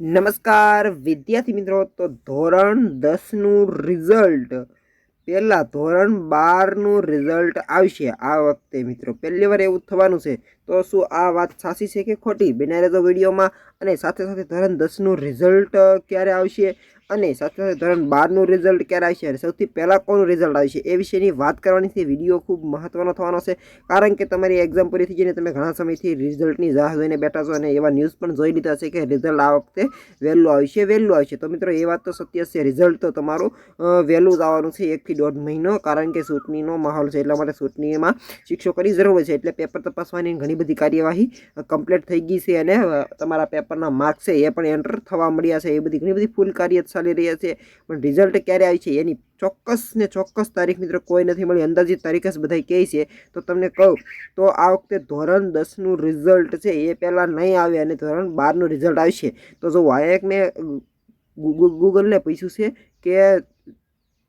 નમસ્કાર, વિદ્યાર્થી મિત્રો, તો ધોરણ દસનું રિઝલ્ટ પહેલાં ધોરણ બારનું રિઝલ્ટ આવશે. આ વખતે મિત્રો, પહેલી વાર એવું થવાનું છે. તો શું આ વાત સાચી છે કે ખોટી? બને રહેતો વિડીયોમાં અને સાથે સાથે ધોરણ દસનું રિઝલ્ટ ક્યારે આવશે? અને સાથે સાથે ધોરણ બારનું રિઝલ્ટ ક્યારે આવશે? અને સૌથી પહેલાં કોનું રિઝલ્ટ આવશે? એ વિશેની વાત કરવાની છે. વીડિયો ખૂબ મહત્ત્વનો થવાનો છે. કારણ કે તમારી એક્ઝામ પૂરી થઈ જઈને તમે ઘણા સમયથી રિઝલ્ટની રાહ જોઈને બેઠા છો અને એવા ન્યૂઝ પણ જોઈ લીધા છે કે રિઝલ્ટ આ વખતે વહેલું આવશે વહેલું આવશે. તો મિત્રો, એ વાત તો સત્ય છે. રિઝલ્ટ તો તમારું વહેલું જ આવવાનું છે એકથી દોઢ મહિનો. કારણ કે ચૂંટણીનો માહોલ છે, એટલા માટે ચૂંટણીમાં શિક્ષકોની જરૂર છે. એટલે પેપર તપાસવાની ઘણી બધી કાર્યવાહી કમ્પ્લીટ થઈ ગઈ છે અને તમારા પેપરના માર્ક્સ છે એ પણ એન્ટર થવા મળ્યા છે. એ બધી ઘણી બધી ફૂલ કાર્ય ચાલી રહ્યા છે. પણ રિઝલ્ટ ક્યારે આવી છે એની ચોક્કસ ને ચોક્કસ તારીખ મિત્રો કોઈ નથી મળી. અંદાજિત તારીખ જ બધા કહે છે. તો તમને કહું, તો આ વખતે ધોરણ દસનું રિઝલ્ટ છે એ પહેલાં નહીં આવે અને ધોરણ બારનું રિઝલ્ટ આવશે. તો જો વાયક મેં ગૂગલને પૂછ્યું છે કે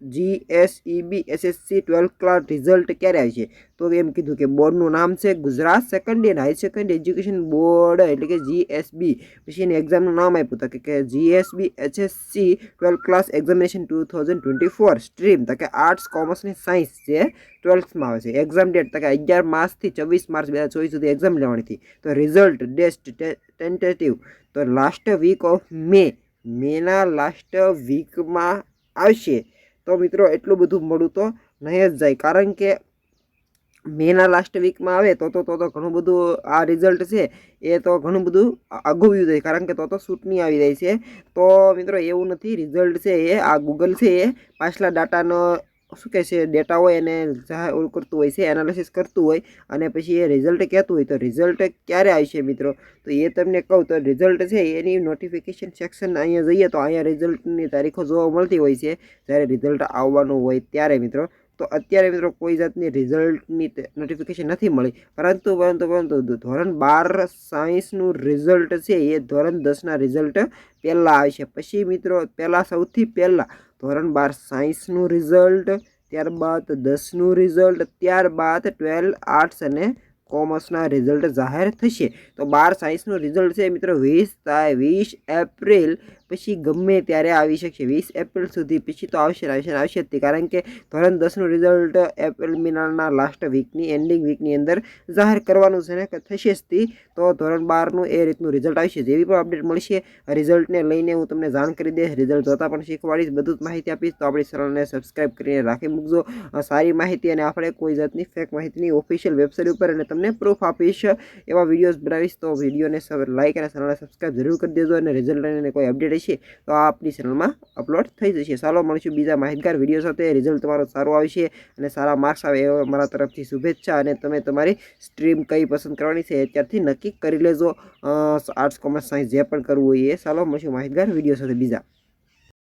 GSEB SSC twelfth class result ક્યારે આવશે તો એમ કીધું કે બોર્ડનું નામ છે Gujarat second and higher secondary education board એટલે કે જીએસબી પછી એની એક્ઝામનું નામ આપ્યું હતું કે GSB HSC twelfth class examination two thousand twenty four stream તો કે આર્ટ્સ કોમર્સ અને સાયન્સ જે ટ્વેલ્થમાં આવે છે. એક્ઝામ ડેટ તો કે અગિયાર માર્ચથી છવ્વીસ માર્ચ બે હજાર ચોવીસ સુધી એક્ઝામ લેવાની હતી. તો રિઝલ્ટ ડેસ્ટ ટેન્ટેટિવ તો લાસ્ટ વીક ઓફ મે મેના લાસ્ટ વીકમાં આવશે. તો મિત્રો, એટલું બધું મળું તો નહીં જ જાય. કારણ કે મેના લાસ્ટ વીકમાં આવે તો તો તો તો ઘણું બધું આ રિઝલ્ટ છે એ તો ઘણું બધું અગવ્યું જાય. કારણ કે તો તો શૂટની આવી જાય છે. તો મિત્રો, એવું નથી. રિઝલ્ટ છે એ, આ ગૂગલ છે એ પાછલા ડાટાનો શું કહે છે ડેટા હોય એને જાહેર કરતું હોય, છે એનાલિસિસ કરતું હોય અને પછી એ રિઝલ્ટ કહેતું હોય તો રિઝલ્ટ ક્યારે આવશે મિત્રો? તો એ તમને કહું તો રિઝલ્ટ છે એની નોટિફિકેશન સેક્શન અહીંયા જઈએ તો અહીંયા રિઝલ્ટની તારીખો જોવા મળતી હોય છે. જ્યારે રિઝલ્ટ આવવાનું હોય ત્યારે મિત્રો. તો અત્યારે મિત્રો કોઈ જાતની રિઝલ્ટની નોટિફિકેશન નથી મળી. પરંતુ પરંતુ પરંતુ ધોરણ બાર સાયન્સનું રિઝલ્ટ છે, એ ધોરણ દસના રિઝલ્ટ પહેલાં આવશે પછી મિત્રો પહેલાં સૌથી પહેલાં ધોરણ બાર સાયન્સનું રિઝલ્ટ, ત્યારબાદ દસનું રિઝલ્ટ, ત્યારબાદ ટ્વેલ્વ આર્ટ્સ અને કોમર્સના રિઝલ્ટ જાહેર થશે. તો બાર સાયન્સનું રિઝલ્ટ છે મિત્રો વીસ વીસ એપ્રિલ પછી ગમે ત્યારે આવી શકશે. વીસ એપ્રિલ સુધી પછી તો આવશે આવશે આવશે જ તે. કારણ કે ધોરણ દસનું રિઝલ્ટ એપ્રિલ મહિનાના લાસ્ટ વીકની એન્ડિંગ વીકની અંદર જાહેર કરવાનું છે ને થશે જ તે. તો ધોરણ બારનું એ રીતનું રિઝલ્ટ આવશે. જેવી પણ અપડેટ મળશે રિઝલ્ટને લઈને હું તમને જાણ કરી દઈશ. રિઝલ્ટ જોતા પણ શીખવાડીશ, બધું જ માહિતી આપીશ. તો આપણી ચેનલને સબસ્ક્રાઈબ કરીને રાખી મૂકજો. સારી માહિતી અને આપણે કોઈ જાતની ફેક માહિતીની ઓફિશિયલ વેબસાઇટ ઉપર અને તમને પ્રૂફ આપીશ. એવા વિડીયોઝ બનાવીશ તો વિડીયોને લાઇક અને ચેનલને સબસ્ક્રાઈબ જરૂર કરી દેજો અને રિઝલ્ટ લઈને કોઈ અપડેટ હશે તો આ આપની ચેનલમાં અપલોડ થઈ જશે. ચાલો, મળીશું બીજા માહિતગાર વીડિયો સાથે. રિઝલ્ટ તમારો સારો આવશે અને સારા માર્ક્સ આવે એવો મારા તરફથી શુભેચ્છા અને તમે તમારી સ્ટ્રીમ કઈ પસંદ કરવાની છે અત્યારથી નક્કી કરી લેજો. આર્ટ્સ કોમર્સ સાયન્સ જે પણ કરવું હોય એ. ચાલો, મળીશું માહિતગાર વીડિયો સાથે બીજા.